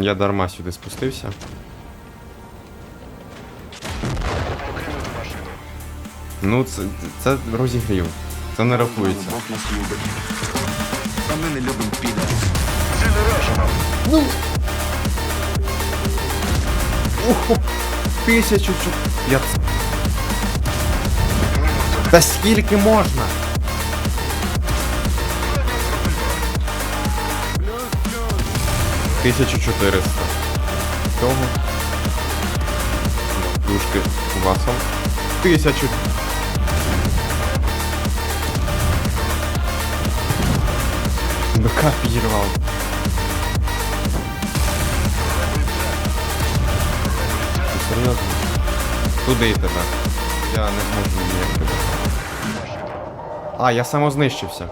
Я дарма сюди спустився. Ну, це, це розігрів. Це не рахується. Бог нас любить. А ми не любимо піда. Охо, тисячу чу... Я... Та скільки можна? Тисячу чотириста. Цього. Дужки кубасом. Тисячу. БК підірвав. Серйозно? Туди тебе. Я не зможу ніяк тебе. А, я самознищився.